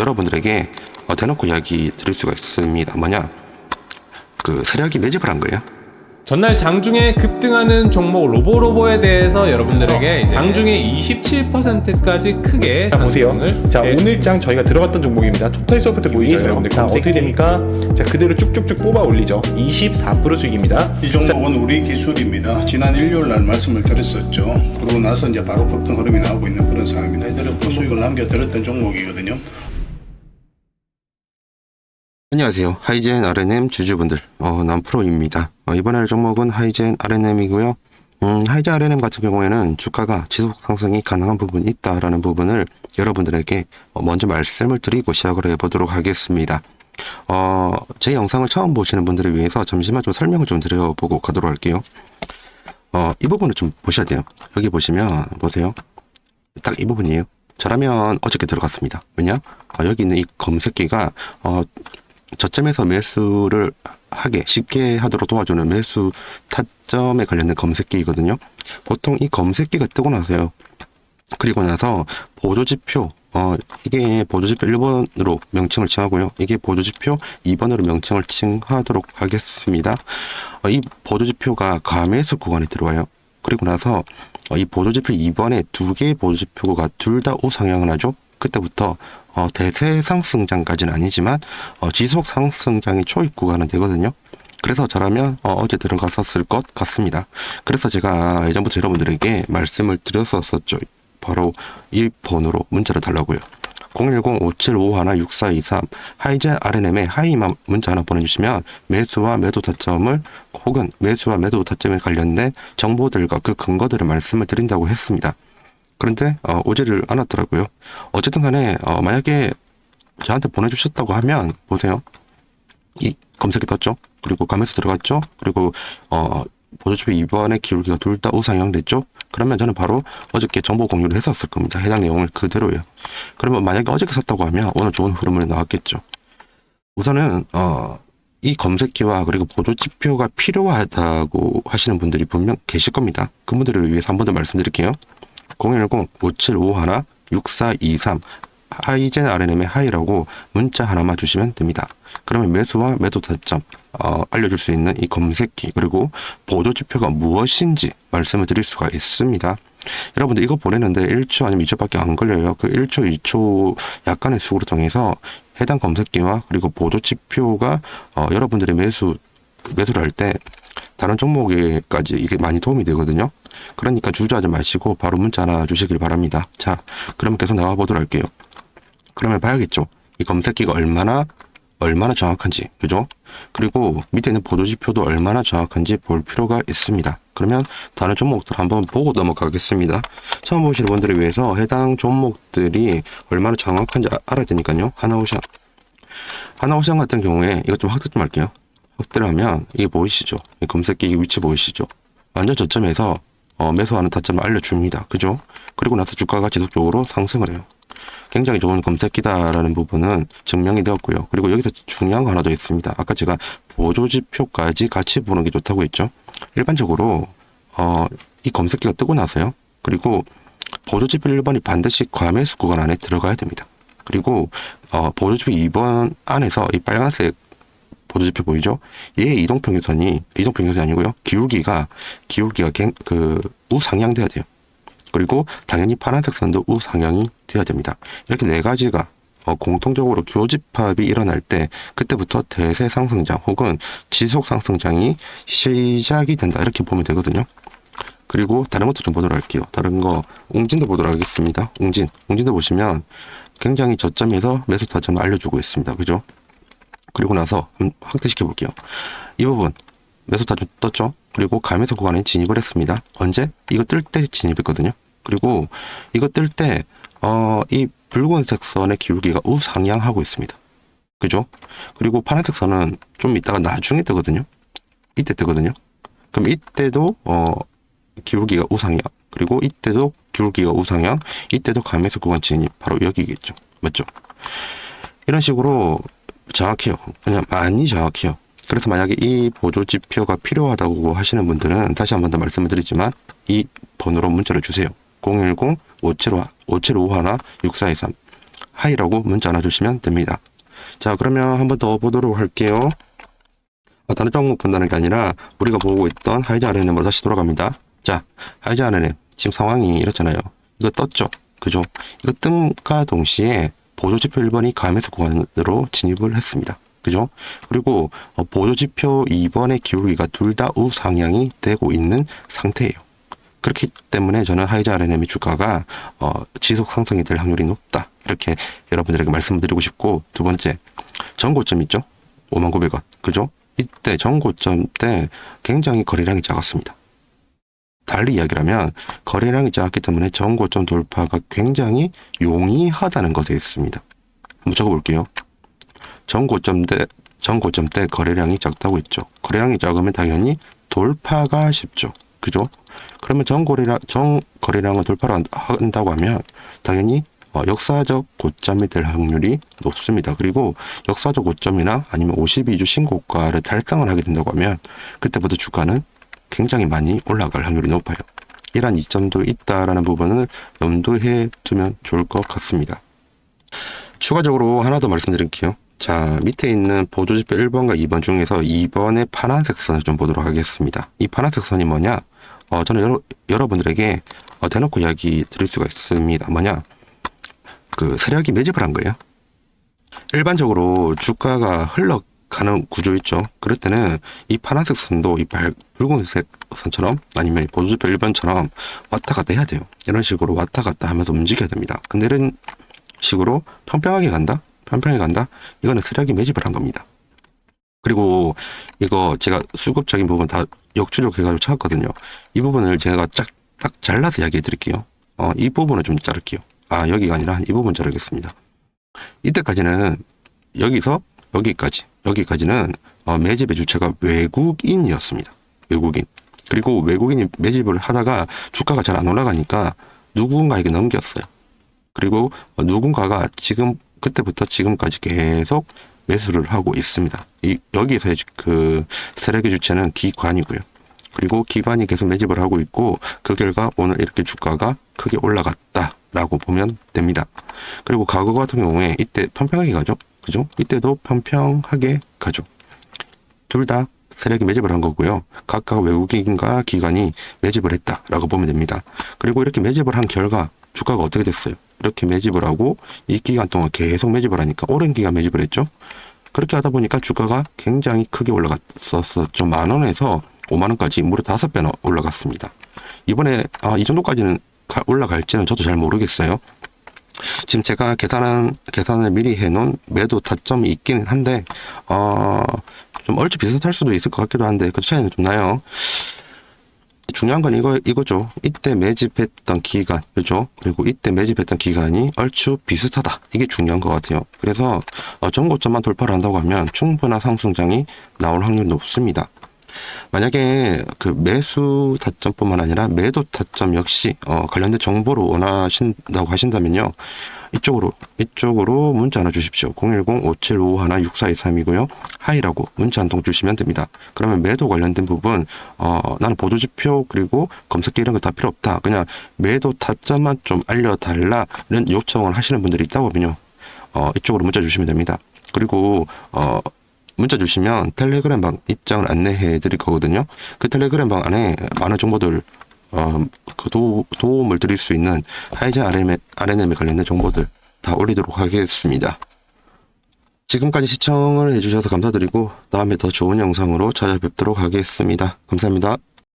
여러분들에게 어, 대놓고 이야기 드릴 수가 있습니다. 뭐냐? 그 세력이 매집을 한 거예요. 전날 장중에 급등하는 종목 로보로보에 대해서 여러분들에게 이제 장중에 27%까지 크게 자 보세요. 상승을 자 해- 오늘 장 저희가 들어갔던 종목입니다. 토탈 소프트 보이죠, 여러분들. 자 어떻게 됩니까? 자 그대로 쭉쭉쭉 뽑아 올리죠. 24% 수익입니다. 이 종목은 우리 기술입니다. 지난 일요일 날 말씀을 드렸었죠. 그러고 나서 이제 바로 급등 흐름이 나오고 있는 그런 상황입니다. 또 수익을 남겨드렸던 종목이거든요. 안녕하세요. 하이젠 RNM 주주분들, 어, 남프로입니다. 어, 이번에 할 종목은 하이젠 RNM이고요. 음, 하이젠 RNM 같은 경우에는 주가가 지속 상승이 가능한 부분이 있다라는 부분을 여러분들에게 어, 먼저 말씀을 드리고 시작을 해보도록 하겠습니다. 어, 제 영상을 처음 보시는 분들을 위해서 잠시만 좀 설명을 좀 드려보고 가도록 할게요. 어, 이 부분을 좀 보셔야 돼요. 여기 보시면, 보세요. 딱 이 부분이에요. 저라면 어저께 들어갔습니다. 왜냐? 어, 여기 있는 이 검색기가, 어, 저점에서 매수를 하게 쉽게 하도록 도와주는 매수 타점에 관련된 검색기이거든요. 보통 이 검색기가 뜨고 나서요. 그리고 나서 보조지표 어 이게 보조지표 1번으로 명칭을 칭하고요. 이게 보조지표 2번으로 명칭을 칭하도록 하겠습니다. 어, 이 보조지표가 가매수 구간에 들어와요. 그리고 나서 어, 이 보조지표 2번에 두 개의 보조지표가 둘 다 우상향을 하죠. 그때부터 어, 대세 상승장까지는 아니지만 어, 지속 상승장이 초입 구간은 되거든요. 그래서 저라면 어, 어제 들어갔었을 것 같습니다. 그래서 제가 예전부터 여러분들에게 말씀을 드렸었었죠. 바로 이 번호로 문자를 달라고요. 010-5751-6423 하이젠 RNM에 하이만 문자 하나 보내주시면 매수와 매도 타점을 혹은 매수와 매도 타점에 관련된 정보들과 그 근거들을 말씀을 드린다고 했습니다. 그런데 어, 오지를 않았더라고요. 어쨌든 간에 어, 만약에 저한테 보내주셨다고 하면 보세요. 이 검색이 떴죠. 그리고 감에서 들어갔죠. 그리고 어 보조집회 이번에 기울기가 둘 다 우상향 됐죠. 그러면 저는 바로 어저께 정보 공유를 했었을 겁니다. 해당 내용을 그대로요. 그러면 만약에 어저께 썼다고 하면 오늘 좋은 흐름을 나왔겠죠. 우선은 어, 이 검색기와 그리고 보조 지표가 필요하다고 하시는 분들이 분명 계실 겁니다. 그분들을 위해서 한 번 더 말씀드릴게요. 010-5751-6423 하이젠 RNM의 하이라고 문자 하나만 주시면 됩니다. 그러면 매수와 매도 타점 어, 알려줄 수 있는 이 검색기 그리고 보조 지표가 무엇인지 말씀을 드릴 수가 있습니다. 여러분들 이거 보내는데 1초 아니면 2초밖에 안 걸려요. 그 1초, 2초 약간의 수고를 통해서 해당 검색기와 그리고 보조 지표가 어, 여러분들의 매수 매수를 할 때 다른 종목에까지 이게 많이 도움이 되거든요. 그러니까 주저하지 마시고 바로 문자 하나 주시길 바랍니다. 자, 그러면 계속 나와 보도록 할게요. 그러면 봐야겠죠. 이 검색기가 얼마나 얼마나 정확한지, 그죠? 그리고 밑에 있는 보조지표도 얼마나 정확한지 볼 필요가 있습니다. 그러면 다른 종목들 한번 보고 넘어가겠습니다. 처음 보시는 분들을 위해서 해당 종목들이 얼마나 정확한지 아- 알아야 되니까요. 하나오션. 하나오션 같은 경우에 이것 좀 확대 좀 할게요. 확대를 하면 이게 보이시죠? 이 검색기 위치 보이시죠? 완전 저점에서 어, 매수하는 타점을 알려줍니다. 그죠? 그리고 나서 주가가 지속적으로 상승을 해요. 굉장히 좋은 검색기다라는 부분은 증명이 되었고요. 그리고 여기서 중요한 거 하나 더 있습니다. 아까 제가 보조지표까지 같이 보는 게 좋다고 했죠. 일반적으로 어, 이 검색기가 뜨고 나서요. 그리고 보조지표 1번이 반드시 과매수 구간 안에 들어가야 됩니다. 그리고 어, 보조지표 2번 안에서 이 빨간색 보조지표 보이죠? 얘의 이동평균선이 이동평균선이 아니고요. 기울기가 기울기가 갱- 그 우상향돼야 돼요. 그리고 당연히 파란색 선도 우상향이 돼야 됩니다. 이렇게 네 가지가 어, 공통적으로 교집합이 일어날 때 그때부터 대세 상승장 혹은 지속 상승장이 시작이 된다 이렇게 보면 되거든요. 그리고 다른 것도 좀 보도록 할게요. 다른 거 웅진도 보도록 하겠습니다. 웅진, 웅진도 보시면 굉장히 저점에서 매수 타점을 알려주고 있습니다. 그죠? 그리고 나서 한번 확대시켜 볼게요. 이 부분 매수 타점 떴죠? 그리고 감매수 구간에 진입을 했습니다. 언제? 이거 뜰 때 진입했거든요. 그리고 이거 뜰 때, 어, 이 붉은색 선의 기울기가 우상향하고 있습니다. 그죠? 그리고 파란색 선은 좀 이따가 나중에 뜨거든요. 이때 뜨거든요. 그럼 이때도, 어, 기울기가 우상향. 그리고 이때도 기울기가 우상향. 이때도 감매수 구간 진입. 바로 여기겠죠. 맞죠? 이런 식으로 정확해요. 그냥 많이 정확해요. 그래서 만약에 이 보조 지표가 필요하다고 하시는 분들은 다시 한 번 더 말씀을 드리지만 이 번호로 문자를 주세요. 010-5751-6423 하이라고 문자 하나 주시면 됩니다. 자, 그러면 한 번 더 보도록 할게요. 어, 다른 종목 본다는 게 아니라 우리가 보고 있던 하이자 RNM으로 다시 돌아갑니다. 자, 하이자 RNM 지금 상황이 이렇잖아요. 이거 떴죠? 그죠? 이거 뜸과 동시에 보조지표 1번이 감매수 구간으로 진입을 했습니다. 그죠? 그리고 어, 보조지표 2번의 기울기가 둘 다 우상향이 되고 있는 상태예요. 그렇기 때문에 저는 하이자 RNM의 주가가 어, 지속 상승이 될 확률이 높다. 이렇게 여러분들에게 말씀드리고 싶고 두 번째 전고점 있죠? 5만 900원. 그죠? 이때 전고점 때 굉장히 거래량이 작았습니다. 달리 이야기하면 거래량이 작기 때문에 전고점 돌파가 굉장히 용이하다는 것에 있습니다. 한번 적어볼게요. 전고점 때 전고점 때 거래량이 작다고 했죠. 거래량이 작으면 당연히 돌파가 쉽죠. 그죠? 그러면 전거래량 전 거래량을 돌파를 한다고 하면 당연히 어, 역사적 고점이 될 확률이 높습니다. 그리고 역사적 고점이나 아니면 52주 신고가를 달성을 하게 된다고 하면 그때부터 주가는 굉장히 많이 올라갈 확률이 높아요. 이러한 이점도 있다라는 부분을 염두해 두면 좋을 것 같습니다. 추가적으로 하나 더 말씀드릴게요. 자, 밑에 있는 보조지표 1번과 2번 중에서 2번의 파란색 선을 좀 보도록 하겠습니다. 이 파란색 선이 뭐냐? 어, 저는 여러, 여러분들에게 어, 대놓고 이야기 드릴 수가 있습니다. 뭐냐? 그 세력이 매집을 한 거예요. 일반적으로 주가가 흘러 가는 구조 있죠. 그럴 때는 이 파란색 선도 이 발, 붉은색 선처럼 아니면 보조지표 1번처럼 왔다 갔다 해야 돼요. 이런 식으로 왔다 갔다 하면서 움직여야 됩니다. 근데 이런 식으로 평평하게 간다? 평평하게 간다? 이거는 세력이 매집을 한 겁니다. 그리고 이거 제가 수급적인 부분 다 역추적해가지고 찾았거든요. 이 부분을 제가 딱, 딱 잘라서 이야기해 드릴게요. 어, 이 부분을 좀 자를게요. 아, 여기가 아니라 이 부분 자르겠습니다. 이때까지는 여기서 여기까지, 여기까지는 어, 매집의 주체가 외국인이었습니다. 외국인. 그리고 외국인이 매집을 하다가 주가가 잘 안 올라가니까 누군가에게 넘겼어요. 그리고 어, 누군가가 지금 그때부터 지금까지 계속 매수를 하고 있습니다. 이 여기서의 그 세력의 주체는 기관이고요. 그리고 기관이 계속 매집을 하고 있고 그 결과 오늘 이렇게 주가가 크게 올라갔다라고 보면 됩니다. 그리고 과거 같은 경우에 이때 평평하게 가죠. 그죠? 이때도 평평하게 가죠. 둘 다 세력이 매집을 한 거고요. 각각 외국인과 기관이 매집을 했다라고 보면 됩니다. 그리고 이렇게 매집을 한 결과 주가가 어떻게 됐어요? 이렇게 매집을 하고 이 기간 동안 계속 매집을 하니까 오랜 기간 매집을 했죠. 그렇게 하다 보니까 주가가 굉장히 크게 올라갔었죠. 만 원에서 5만 원까지 무려 다섯 배나 올라갔습니다. 이번에 아, 이 정도까지는 가- 올라갈지는 저도 잘 모르겠어요. 지금 제가 계산한 계산을 미리 해놓은 매도 타점이 있기는 한데 어, 좀 얼추 비슷할 수도 있을 것 같기도 한데 그 차이는 좀 나요. 중요한 건 이거 이거죠. 이때 매집했던 기간, 그죠? 그리고 이때 매집했던 기간이 얼추 비슷하다. 이게 중요한 것 같아요. 그래서 어, 전고점만 돌파를 한다고 하면 충분한 상승장이 나올 확률이 높습니다. 만약에 그 매수 타점뿐만 아니라 매도 타점 역시 어, 관련된 정보를 원하신다고 하신다면요. 이쪽으로 이쪽으로 문자 하나 주십시오. 010-5751-6423이고요. 하이라고 문자 한 통 주시면 됩니다. 그러면 매도 관련된 부분 어, 나는 보조지표 그리고 검색기 이런 거 다 필요 없다. 그냥 매도 타점만 좀 알려달라는 요청을 하시는 분들이 있다 보면요. 어, 이쪽으로 문자 주시면 됩니다. 그리고 어, 문자 주시면 텔레그램 방 입장을 안내해 드릴 거거든요. 그 텔레그램 방 안에 많은 정보들 어, 그 도, 도움을 드릴 수 있는 RNM, RNM에 관련된 정보들 다 올리도록 하겠습니다. 지금까지 시청을 해주셔서 감사드리고 다음에 더 좋은 영상으로 찾아뵙도록 하겠습니다. 감사합니다.